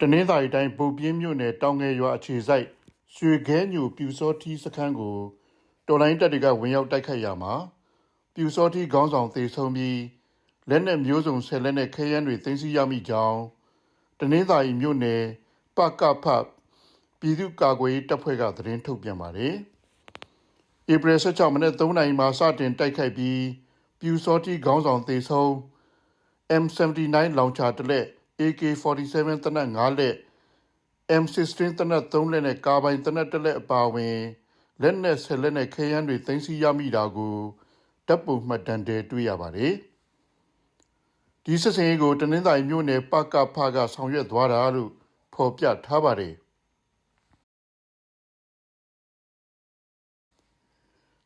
တနင်္သာရီတိုင်းဗုတ်ပြင်းမြို့နယ်တောင်ငယ်ရွာအခြေစိုက်ရွှေခဲညိုပြူစောထီးစခန်းကိုတော်လိုင်းတပ်တွေကဝင်ရောက်တိုက်ခိုက်ရမှာပြူစောထီးခေါင်းဆောင်သေဆုံးပြီးလက်နက်မျိုးစုံဆယ်လက်နဲ့ခဲယမ်းတွေသိမ်းဆည်းရမိကြောင်းတနင်္သာရီမြို့နယ်ပကဖပြည်သူ့ကာကွယ်ရေးတပ်ဖွဲ့ကသတင်းထုတ်ပြန်ပါတယ်။ဧပြီ16မနေ့3နာရီမှာစတင်တိုက်ခိုက်ပြီးပြူစောထီးခေါင်းဆောင်သေဆုံး M79 လောင်ချာတစ်လက် AK47 တနက်5လက် M16 တနက်3လက်နဲ့ကာဘိုင်တနက်1လက်အပါအဝင်လက်နက်10လက်နဲ့ခဲယမ်းတွေသိမ်းဆည်းရမိတာကိုတပ်ပုံမှတ်တမ်းတွေတွေ့ရပါတယ်။ဒီစစ်စင်ရေးကိုတနင်္သာရီမြို့နယ်ပကဖကဆောင်ရွက်သွားတာလို့ဖော်ပြထားပါတယ်။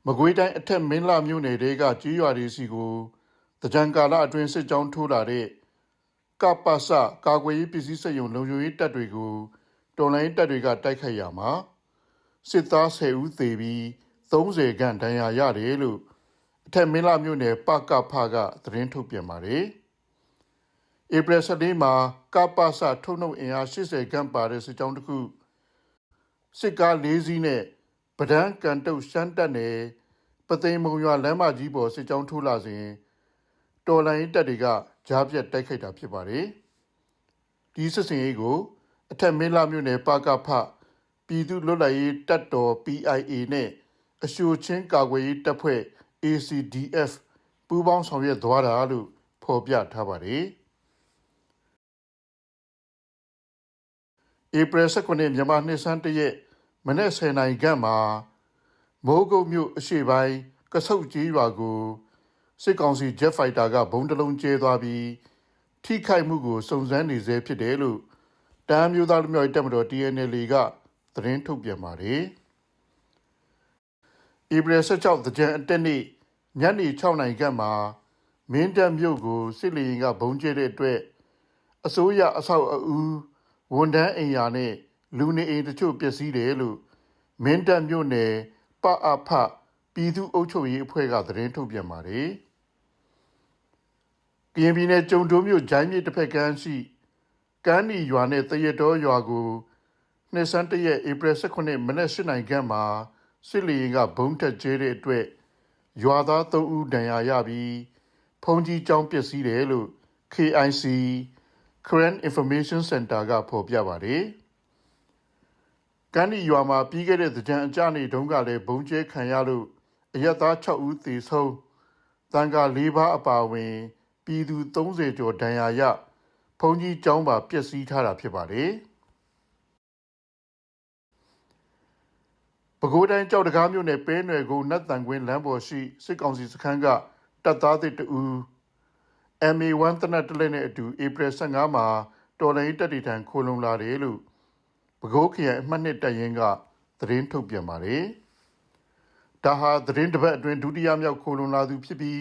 မကွေးတိုင်းအထက်မင်းလာမြို့နယ်တွေကကြီးရွာတွေစီကိုတကြံကာလအတွင်းစစ်ကြောင်းထိုးလာတဲ့ ကပ္ပစကာကွယ်ရေးပစ္စည်းစက်ရုံလုံခြုံရေးတပ်တွေကိုတော်လိုင်းတပ်တွေကတိုက်ခိုက်ရမှာစစ်သား10ဦးသေပြီး30ခန့်ဒဏ်ရာရတယ်လို့အထက်မင်းလာမြို့နယ်ပကဖကသတင်းထုတ်ပြန်ပါတယ်။ဧပြီ14မှာကပ္ပစထုံနှုတ်အင်အား80ခန့်ပါတဲ့စစ်ကြောင်းတစ်ခုစစ်ကား၄စီးနဲ့ပဒန်းကန်တုတ်ရှမ်းတက်နယ်ပသိမ်မုံရွာလမ်းမကြီးပေါ်စစ်ကြောင်းထိုးလာစဉ်တော်လိုင်းတပ်တွေက ကြားပြတ်တိုက်ခိုက်တာဖြစ်ပါတယ်။ဒီစစ်စင်ရေးကို အထက်မင်းလာမြို့နယ်ပါကဖပြည်သူ့လွတ်လပ်ရေးတပ်တော် PIA နဲ့အရှိုချင်းကာကွယ်ရေးတပ်ဖွဲ့ ACDF ပူးပေါင်းဆောင်ရွက်သွားတာလို့ဖော်ပြထားပါတယ်။ဧပြီ19မြန်မာနှစ်ဆန်းတရက်မနေ့10နိုင်ခန့်မှာမိုးကုတ်မြို့အရှိပိုင်းကဆုတ်ကြီးရွာကို စစ်ကောင်စီဂျက်ဖိုက်တာကဘုံတလုံးကျဲသွားပြီးထိခိုက်မှုကိုစုံစမ်းနေဆဲဖြစ်တယ်လို့တမ်းမျိုးသားလူမျိုးရေးတပ်မတော် TNL ကသတင်းထုတ်ပြန်ပါတယ်။ဧပြီ16တကြံအတက်နေ့ညနေ6နာရီခန့်မှာမင်းတပ်မြို့ကိုစစ်လေရင်ကဘုံကျဲတဲ့အတွက်အစိုးရအဆောက်အဦဝန်ထမ်းအိမ်ယာနဲ့လူနေအိမ်တချို့ပျက်စီးတယ်လို့မင်းတပ်မြို့နယ်ပအဖပြည်သူ့အုပ်ချုပ်ရေးအဖွဲ့ကသတင်းထုတ်ပြန်ပါတယ်။ ကရင်ပြည်နယ်ကြုံတိုးမြို့ဂျိုင်းမြစ်တစ်ဖက်ကမ်းရှိကမ်းနီရွာနဲ့တရတော်ရွာကိုနှစ်ဆန်းတရက်ဧပြီ18မနက်8နိုင်ခန့်မှာစစ်လီရင်ကဘုံတက်ကျဲတဲ့အတွက်ရွာသား3ဦးဒဏ်ရာရပြီးဖုန်ကြီးကျောင်းပျက်စီးတယ်လို့ KIC Current Information Center ကဖော်ပြပါတယ်။ကမ်းနီရွာမှာပြီးခဲ့တဲ့ကြံအကြနေတုန်းကလည်းဘုံကျဲခံရလို့အရက်သား6ဦးသေဆုံးတန်ခါ၄ပါးအပါအဝင် ပြည်သူ30ကျော်ဒဏ်ရာရဘုံကြီးကျောင်းပါပျက်စီးထားတာဖြစ်ပါတယ်။ပဲခူးတိုင်းကြောက်တကားမြို့နယ်ပဲနယ်ကုန်းနတ်တန်ကွင်းလမ်းပေါ်ရှိစစ်ကောင်စီစခန်းကတပ်သားသစ်တူ MA1 တနက်တလဲနဲ့အတူဧပြီ15မှာတော်လိုင်းတပ်တီထံခိုလုံလာတယ်လို့ပဲခူးခရိုင်အမှတ်နှစ်တပ်ရင်းကသတင်းထုတ်ပြန်ပါတယ်။ဒါဟာသတင်းတစ်ပတ်အတွင်းဒုတိယမြောက်ခိုလုံလာသူဖြစ်ပြီး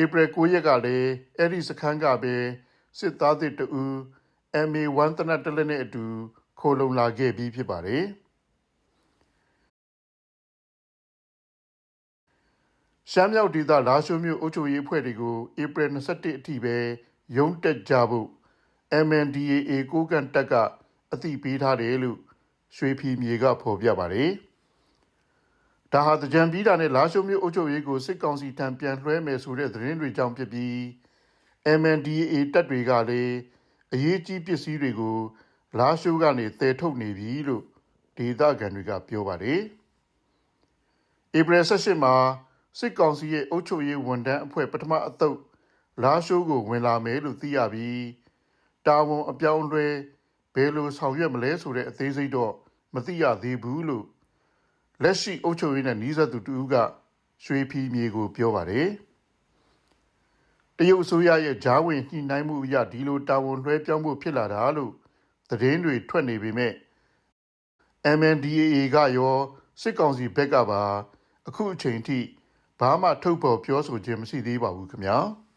ဧပြီ9ရက်ကလည်းအဲ့ဒီစခန်းကပဲစစ်သားသစ်တူ MA1 တနက်တလက်နဲ့အတူခိုလုံလာခဲ့ပြီးဖြစ်ပါတယ်။ရှမ်းမြောက်ဒေသလာရှိုးမြို့အုပ်ချုပ်ရေးအဖွဲ့တွေကိုဧပြီ21အထိပဲရုံးတက်ကြဖို့ MNDAA ကိုကန်တက်ကအသိပေးထားတယ်လို့ရွှေဖီမြေကဖော်ပြပါတယ်။ ဒါဟာတကြံပြီးတာနဲ့လာရှိုးမြို့အုပ်ချုပ်ရေးကိုစစ်ကောင်စီထံပြန်လွှဲမယ်ဆိုတဲ့သတင်းတွေကြောင့်ဖြစ်ပြီး MNDAA တပ်တွေကလည်းအရေးကြီးပစ္စည်းတွေကိုလာရှိုးကနေတည်ထုတ်နေပြီလို့ဒေသခံတွေကပြောပါတယ်။ဧပြီ18မှာစစ်ကောင်စီရဲ့အုပ်ချုပ်ရေးဝန်ထမ်းအဖွဲ့ပထမအသုတ်လာရှိုးကိုဝင်လာမယ်လို့သိရပြီးတာဝန်အပြောင်းလဲဘယ်လိုဆောင်ရွက်မလဲဆိုတဲ့အသေးစိတ်တော့မသိရသေးဘူးလို့ လက်ရှိအုပ်ချုပ်ရေးနဲ့နှီးစပ်သူတူကရွှေဖီမြေကိုပြောပါတယ်တရုတ်အစိုးရရဲ့ဂျားဝင်ညှိနှိုင်းမှုအရဒီလိုတာဝန်လွှဲပြောင်းဖို့ဖြစ်လာတာလို့သတင်းတွေထွက်နေပေမဲ့ MNDAA ကရောစစ်ကောင်စီဘက်ကပါ အခုအချိန်ထိဘာမှထုတ်ဖော်ပြောဆိုခြင်းမရှိသေးပါဘူးခင်ဗျာ။